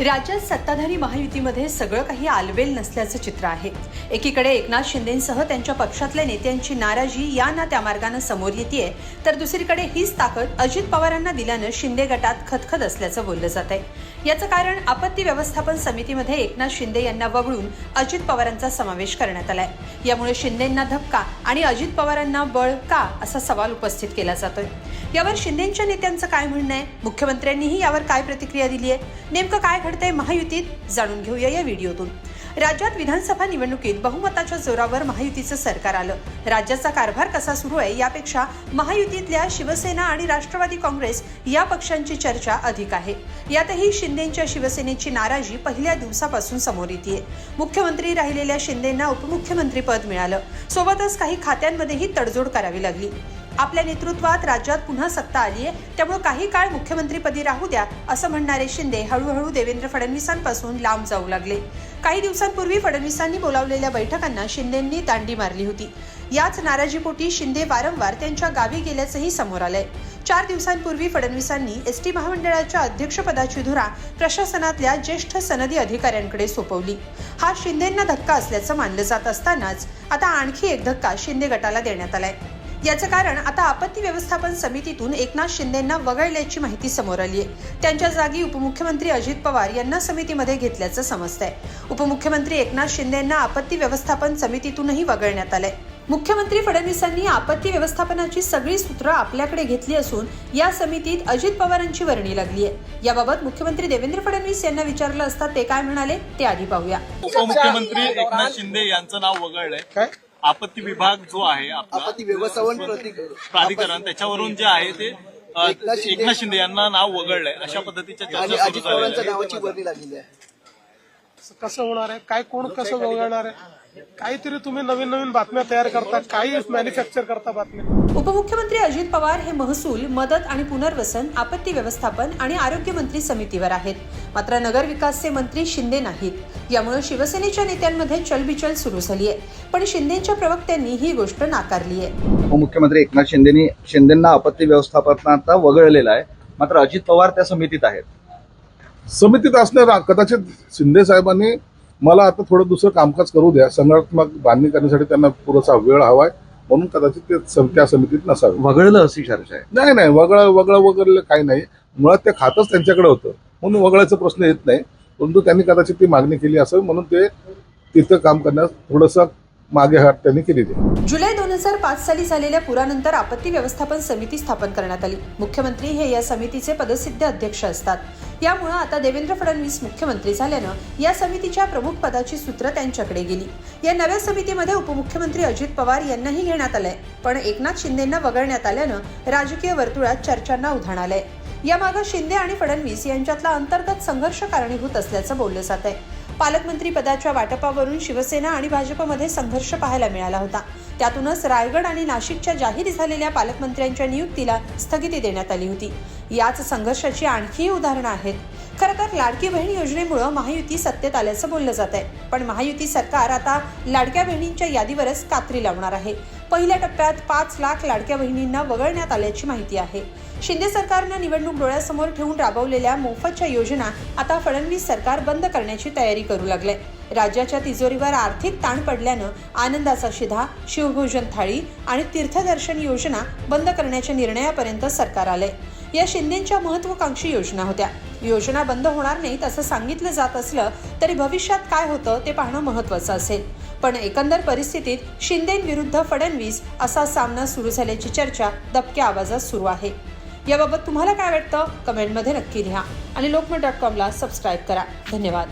राज्यात सत्ताधारी महायुतीमध्ये सगळं काही आलबेल नसल्याचं चित्र आहे. एकीकडे एकनाथ शिंदेसह त्यांच्या पक्षातल्या नेत्यांची नाराजी या ना त्या मार्गानं समोर येते तर दुसरीकडे हीच ताकद अजित पवारांना दिल्यानं शिंदे गटात खतखत असल्याचं बोललं जात आहे याचं कारण आपत्ती व्यवस्थापन समितीमध्ये एकनाथ शिंदे यांना वगळून अजित पवारांचा समावेश करण्यात आलाय. यामुळे शिंदेंना धक्का आणि अजित पवारांना बळ का असा सवाल उपस्थित केला जातोय. यावर शिंदेच्या नेत्यांचं काय म्हणणं आहे? मुख्यमंत्र्यांनीही यावर काय प्रतिक्रिया दिली आहे नेमकं काय घडतंय महायुतीत जाणून घेऊया या व्हिडिओतून. राज्यात विधानसभा निवडणुकीत बहुमताच्या जोरावर महायुतीचं सरकार आलं. राज्याचा कारभार कसा सुरू आहे यापेक्षा महायुतीतल्या शिवसेना आणि राष्ट्रवादी काँग्रेस या पक्षांची चर्चा अधिक आहे. यातही शिंदेच्या शिवसेनेची नाराजी पहिल्या दिवसापासून समोर येते मुख्यमंत्री राहिलेल्या शिंदेंना उपमुख्यमंत्री पद मिळालं. सोबतच काही खात्यांमध्येही तडजोड करावी लागली. आपल्या नेतृत्वात राज्यात पुन्हा सत्ता आली आहे. त्यामुळे काही काळ मुख्यमंत्रीपदी राहू द्या असं म्हणणारे शिंदे हळूहळू देवेंद्र फडणवीसांपासून लांब जाऊ लागले. काही दिवसांपूर्वी फडणवीसांनी बोलावलेल्या बैठकांना शिंदेंनी दांडी मारली होती. याच नाराजीपोटी शिंदे वारंवार त्यांच्या गावी गेल्याचंही समोर आलंय. चार दिवसांपूर्वी फडणवीसांनी एस टी महामंडळाच्या अध्यक्षपदाची धुरा प्रशासनातल्या ज्येष्ठ सनदी अधिकाऱ्यांकडे सोपवली. हा शिंदेंना धक्का असल्याचं मानलं जात असतानाच आता आणखी एक धक्का शिंदे गटाला देण्यात आलाय. याचं कारण आता आपत्ती व्यवस्थापन समितीतून एकनाथ शिंदेंना वगळल्याची माहिती समोर आली आहे त्यांच्या जागी उपमुख्यमंत्री अजित पवार यांना समितीमध्ये घेतल्याचं समजतंय. उपमुख्यमंत्री एकनाथ शिंदेंना आपत्ती व्यवस्थापन समितीतूनही वगळण्यात आलंय. मुख्यमंत्री फडणवीसांनी आपत्ती व्यवस्थापनाची सगळी सूत्र आपल्याकडे घेतली असून या समितीत अजित पवारांची वर्णी लागली आहे याबाबत मुख्यमंत्री देवेंद्र फडणवीस यांना विचारलं असता ते काय म्हणाले ते आधी पाहूया. उपमुख्यमंत्री एकनाथ शिंदे यांचं नाव वगळलंय. काय? आपत्ती विभाग जो आहे आपला आपत्ती व्यवस्थापन प्रति- प्राधिकरण त्याच्यावरून जे आहे ते अ, एकनाथ शिंदे- एकनाथ शिंदे यांना नाव वगळलंय अशा पद्धतीच्या आणि चर्चा अजित सुरू झालेल्या पवारांच्या आहेत. नावाची वर्णी लागलेली आहे कसं होणार आहे? काय कोण कसं वगळणार आहे? काहीतरी तुम्ही नवीन नवीन बातम्या तयार करता काही मॅन्युफॅक्चर करता बातम्या. उपमुख्यमंत्री अजित पवार हे महसूल मदत आणि पुनर्वसन आपत्ती व्यवस्थापन आणि आरोग्य मंत्री समितीवर आहेत. मात्र नगर विकासचे मंत्री शिंदे नाहीत. यामुळे शिवसेनेच्या नेत्यांमध्ये चलबिचल सुरू झाली आहे पण शिंदेच्या प्रवक्त्यांनी ही गोष्ट नाकारली आहे उपमुख्यमंत्री एकनाथ शिंदेनी शिंदेना आपत्ती व्यवस्थापनाचा वगळलेला आहे. मात्र अजित पवार त्या समितीत आहेत. समितीत असणार कदाचित शिंदे साहेबांनी मला आता थोडं दुसरं कामकाज करू द्या. संघटनात्मक बांधणी करण्यासाठी त्यांना पुरेसा वेळ हवाय. म्हणून कदाचित ते त्या समितीत नसावे. वगळलं अशी चर्चा आहे नाही नाही. वगळं वगळं वगळलं काही नाही. मुळात ते खातच त्यांच्याकडे होतं. म्हणून वगळायचा प्रश्न येत नाही. परंतु त्यांनी कदाचित ती मागणी केली असेल म्हणून ते तिथं काम करण्यास थोडंसं मागे हात त्यांनी आहे. जुलै दोन हजार पाच साली झालेल्या पुरानंतर आपत्ती व्यवस्थापन समिती स्थापन करण्यात आली. मुख्यमंत्री हे या समितीचे पदसिद्ध अध्यक्ष असतात. यामुळं आता देवेंद्र फडणवीस मुख्यमंत्री झाल्यानं या समितीच्या प्रमुख पदाची सूत्र त्यांच्याकडे गेली. या नव्या समितीमध्ये उपमुख्यमंत्री अजित पवार यांनाही घेण्यात आलंय. पण एकनाथ शिंदेंना वगळण्यात आल्यानं राजकीय वर्तुळात चर्चांना उधाण आलंय. यामागे शिंदे आणि फडणवीस यांच्यातला अंतर्गत संघर्ष कारणीभूत असल्याचं बोललं जात आहे पालकमंत्री पदाच्या वाटपावरून शिवसेना आणि भाजपमध्ये संघर्ष पाहायला मिळाला होता. त्यातूनच रायगड आणि नाशिकच्या जाहीर झालेल्या पालकमंत्र्यांच्या नियुक्तीला स्थगिती देण्यात आली होती. याच संघर्षाची आणखीही उदाहरणं आहेत. खरं तर लाडकी बहीण योजनेमुळं महायुती सत्तेत आल्याचं बोललं जात आहे. पण महायुती सरकार आता लाडक्या बहिणींच्या यादीवरच कात्री लावणार आहे. पहिल्या टप्प्यात पाच लाख लाडक्या बहिणींना वगळण्यात आल्याची माहिती आहे. शिंदे सरकारनं निवडणूक डोळ्यासमोर ठेवून राबवलेल्या मोफतच्या योजना आता फडणवीस सरकार बंद करण्याची तयारी करू लागले राज्याच्या तिजोरीवर आर्थिक ताण पडल्यानं आनंदाचा शिधा शिवभोजन थाळी आणि तीर्थदर्शन योजना बंद करण्याच्या निर्णयापर्यंत सरकार आले या शिंदेच्या महत्वाकांक्षी योजना होत्या. योजना बंद होणार नाहीत असं सांगितलं जात असलं तरी भविष्यात काय होतं ते पाहणं महत्वाचं असेल. पण एकंदर परिस्थितीत शिंदेविरुद्ध फडणवीस असा सामना सुरू झाल्याची चर्चा दबक्या आवाजात सुरू आहे. याबाबत तुम्हाला काय वाटतं? कमेंटमध्ये नक्की लिहा आणि लोकमत डॉट कॉमला सबस्क्राईब करा. धन्यवाद.